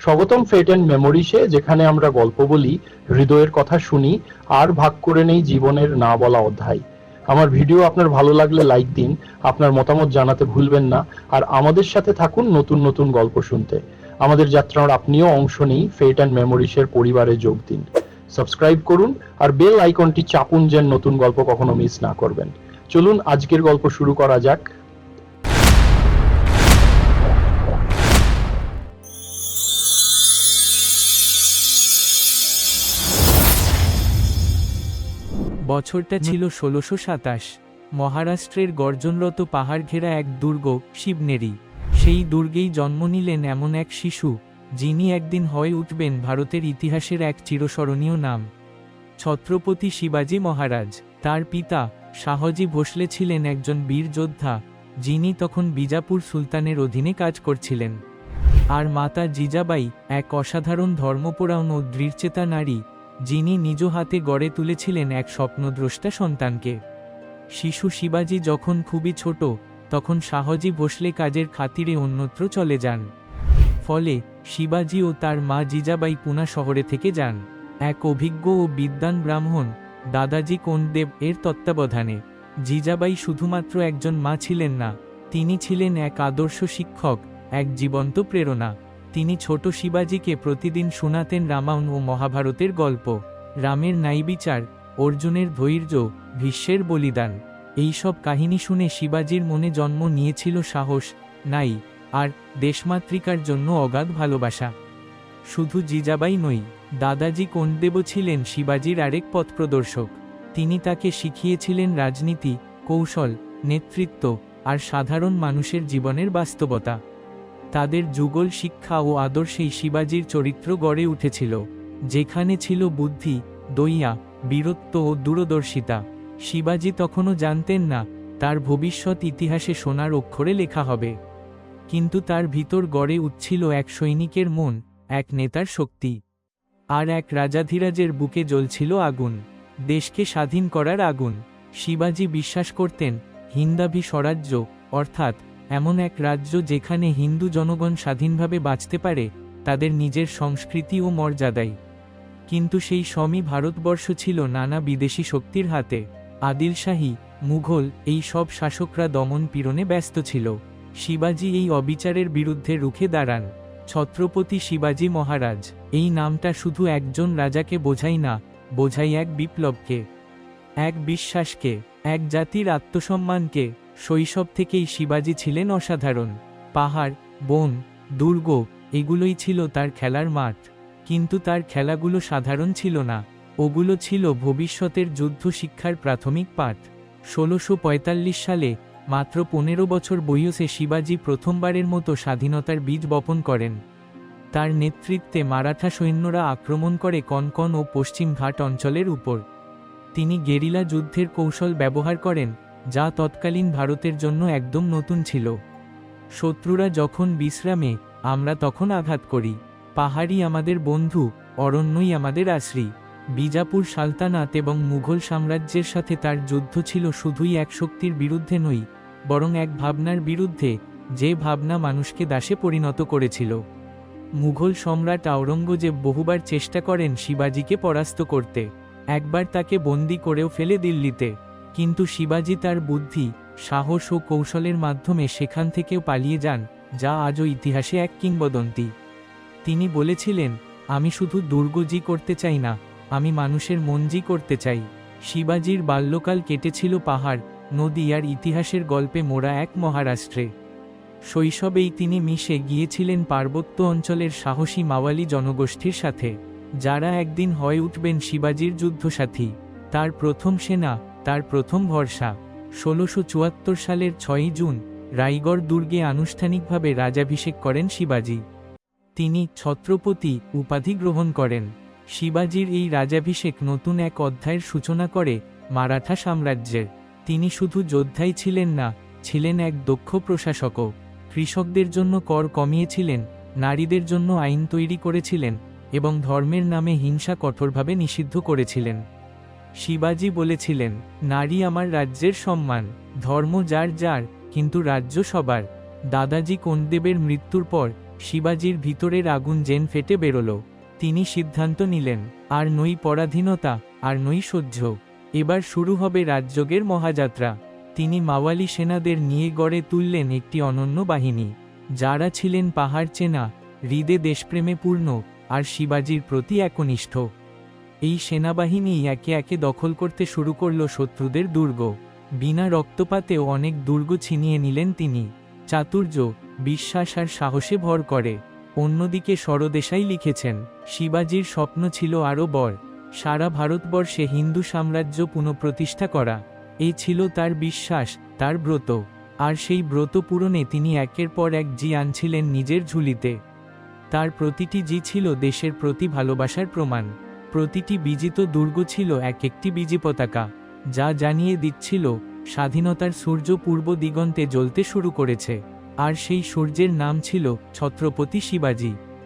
স্বাগতম ফেট অ্যান্ড মেমোরিসে যেখানে আমরা গল্প বলি, হৃদয়ের কথা শুনি, আর ভাগ করে নেই জীবনের না বলা অধ্যায়। আমার ভিডিও আপনার ভালো লাগলে লাইক দিন, আপনার মতামত জানাতে ভুলবেন না, আর আমাদের সাথে থাকুন নতুন নতুন গল্প শুনতে। আমাদের যাত্রার আপনিও অংশ নিই ফেট অ্যান্ড মেমোরিসের পরিবারে যোগ দিন। সাবস্ক্রাইব করুন, আর বেল আইকনটি চাপুন যেন নতুন গল্প কখনো মিস না করবেন। চলুন, আজকের গল্প শুরু করা যাক। বছরটা ছিল ষোলোশো সাতাশ। মহারাষ্ট্রের গর্জনরত পাহাড় ঘেরা এক দুর্গ শিবনেরি। সেই দুর্গেই জন্ম নিলেন এমন এক শিশু যিনি একদিন হয়ে উঠবেন ভারতের ইতিহাসের এক চিরস্মরণীয় নাম। ছত্রপতি শিবাজী মহারাজ তার পিতা শাহজি ভোসলে ছিলেন একজন বীর যোদ্ধা যিনি তখন বিজাপুর সুলতানের অধীনে কাজ করছিলেন। আর মাতা জিজাবাই এক অসাধারণ ধর্মপরায়ণ ও দৃঢ়চেতা নারী যিনি নিজ হাতে গড়ে তুলেছিলেন এক স্বপ্নদ্রষ্টা সন্তানকে। শিশু শিবাজি যখন খুবই ছোট, তখন শাহজি ভোসলে কাজের খাতিরে অন্যত্র চলে যান। ফলে শিবাজি ও তার মা জিজাবাই পুনা শহরে থেকে যান। এক অভিজ্ঞ ও বিদ্বান ব্রাহ্মণ, দাদাজি কোনদেব এর তত্ত্বাবধানে। জিজাবাই শুধুমাত্র একজন মা ছিলেন না, তিনি ছিলেন এক আদর্শ শিক্ষক, এক জীবন্ত প্রেরণা। তিনি ছোট শিবাজিকে প্রতিদিন শোনাতেন রামায়ণ ও মহাভারতের গল্প, রামের ন্যায়বিচার, অর্জুনের ধৈর্য, ভীষ্মের বলিদান। এইসব কাহিনী শুনে শিবাজির মনে জন্ম নিয়েছিল সাহস, নাই, আর দেশমাতৃকার জন্য অগাধ ভালোবাসা। শুধু জিজাবাই নই, দাদাজি কোনদেবও ছিলেন শিবাজির আরেক পথপ্রদর্শক তিনি তাকে শিখিয়েছিলেন রাজনীতি, কৌশল, নেতৃত্ব, আর সাধারণ মানুষের জীবনের বাস্তবতা। তাদের যুগল শিক্ষা ও আদর্শেই শিবাজির চরিত্র গড়ে উঠেছিল, যেখানে ছিল বুদ্ধি দইয়া বীরত্ব ও দূরদর্শিতা। শিবাজি তখনও জানতেন না, তার ভবিষ্যৎ ইতিহাসে সোনার অক্ষরে লেখা হবে। কিন্তু তার ভিতর গড়ে উঠছিল এক সৈনিকের মন, এক নেতার শক্তি। আর এক রাজাধিরাজের বুকে জ্বলছিল আগুন। দেশকে স্বাধীন করার আগুন। শিবাজি বিশ্বাস করতেন হিন্দাভি স্বরাজ্য অর্থাৎ এমন এক রাজ্য যেখানে হিন্দু জনগণ স্বাধীনভাবে বাঁচতে পারে, তাদের নিজের সংস্কৃতি ও মর্যাদায় কিন্তু সেই সমই ভারতবর্ষ ছিল নানা বিদেশি শক্তির হাতে। আদিল শাহী, মুঘল, এই সব শাসকরা দমন পীড়নে ব্যস্ত ছিল। শিবাজি এই অবিচারের বিরুদ্ধে রুখে দাঁড়ান। ছত্রপতি শিবাজি মহারাজ, এই নামটা শুধু একজন রাজাকে বোঝাই না, বোঝাই এক বিপ্লবকে, এক বিশ্বাসকে, এক জাতির আত্মসম্মানকে শৈশব থেকেই শিবাজি ছিলেন অসাধারণ। পাহাড়, বন, দুর্গ, এগুলোই ছিল তার খেলার মাঠ। কিন্তু তার খেলাগুলো সাধারণ ছিল না। ওগুলো ছিল ভবিষ্যতের যুদ্ধ শিক্ষার প্রাথমিক পাঠ। ষোলোশো সালে, মাত্র পনেরো বছর বয়সে শিবাজি প্রথমবারের মতো স্বাধীনতার বীজ বপন করেন। তার নেতৃত্বে মারাঠা সৈন্যরা আক্রমণ করে কনকন ও পশ্চিম ঘাট অঞ্চলের উপর। তিনি গেরিলা যুদ্ধের কৌশল ব্যবহার করেন যা তৎকালীন ভারতের জন্য একদম নতুন ছিল। শত্রুরা যখন বিশ্রামে, আমরা তখন আঘাত করি। পাহাড়ি আমাদের বন্ধু, অরণ্যই আমাদের আশ্রী। বিজাপুর সালতানাত এবং মুঘল সাম্রাজ্যের সাথে তার যুদ্ধ ছিল শুধুই এক শক্তির বিরুদ্ধে নই, বরং এক ভাবনার বিরুদ্ধে, যে ভাবনা মানুষকে দাসে পরিণত করেছিল। মুঘল সম্রাট আওরঙ্গজেব বহুবার চেষ্টা করেন শিবাজিকে পরাস্ত করতে। একবার তাকে বন্দি করেও ফেলে দিল্লিতে। কিন্তু শিবাজি তার বুদ্ধি, সাহস ও কৌশলের মাধ্যমে সেখান থেকেও পালিয়ে যান, যা আজও ইতিহাসে এক কিংবদন্তি। তিনি বলেছিলেন, আমি শুধু দুর্গজি করতে চাই না, আমি মানুষের মনজি করতে চাই। শিবাজির বাল্যকাল কেটেছিল পাহাড়, নদী আর ইতিহাসের গল্পে মোড়া এক মহারাষ্ট্রে। শৈশবেই তিনি মিশে গিয়েছিলেন পার্বত্য অঞ্চলের সাহসী মাওয়ালি জনগোষ্ঠীর সাথে। যারা একদিন হয়ে উঠবেন শিবাজির যুদ্ধসাথী। তার প্রথম সেনা তার প্রথম ভরসা, ষোলোশো চুয়াত্তর সালের ছয়ই জুন রায়গড় দুর্গে আনুষ্ঠানিকভাবে রাজাভিষেক করেন শিবাজি। তিনি ছত্রপতি উপাধি গ্রহণ করেন। শিবাজির এই রাজাভিষেক নতুন এক অধ্যায়ের সূচনা করে মারাঠা সাম্রাজ্যের। তিনি শুধু যোদ্ধাই ছিলেন না, ছিলেন এক দক্ষ প্রশাসকও। কৃষকদের জন্য কর কমিয়েছিলেন, নারীদের জন্য আইন তৈরি করেছিলেন এবং ধর্মের নামে হিংসা কঠোরভাবে নিষিদ্ধ করেছিলেন। শিবাজি বলেছিলেন, নারী আমার রাজ্যের সম্মান, ধর্ম যার যার, কিন্তু রাজ্য সবার। দাদাজি কোনদেবের মৃত্যুর পর শিবাজির ভিতরের আগুন জেন ফেটে বেরোল। তিনি সিদ্ধান্ত নিলেন, আর নই পরাধীনতা, আর নই সহ্য। এবার শুরু হবে রাজযোগের মহাযাত্রা তিনি মাওয়ালি সেনাদের নিয়ে গড়ে তুললেন একটি অনন্য বাহিনী। যারা ছিলেন পাহাড় চেনা, হৃদে দেশপ্রেমে পূর্ণ, আর শিবাজির প্রতি একনিষ্ঠ। এই সেনাবাহিনী একে একে দখল করতে শুরু করল শত্রুদের দুর্গ। বিনা রক্তপাতেও অনেক দুর্গ ছিনিয়ে নিলেন তিনি। চাতুর্য, বিশ্বাস আর সাহসে ভর করে। অন্যদিকে সরদেশাই লিখেছেন, শিবাজির স্বপ্ন ছিল আরও বর সারা ভারতবর্ষে হিন্দু সাম্রাজ্য পুনঃপ্রতিষ্ঠা করা। এই ছিল তার বিশ্বাস, তার ব্রত। আর সেই ব্রত পূরণে তিনি একের পর এক জি আনছিলেন নিজের ঝুলিতে। তার প্রতিটি জি ছিল দেশের প্রতি ভালোবাসার প্রমাণ। প্রতিটি বিজিত দুর্গ ছিল এক একটি বিজি পতাকা, যা জানিয়ে দিচ্ছিল, স্বাধীনতার সূর্য পূর্ব দিগন্তে জ্বলতে শুরু করেছে। আর সেই সূর্যের নাম ছিল ছত্রপতি শিবাজি।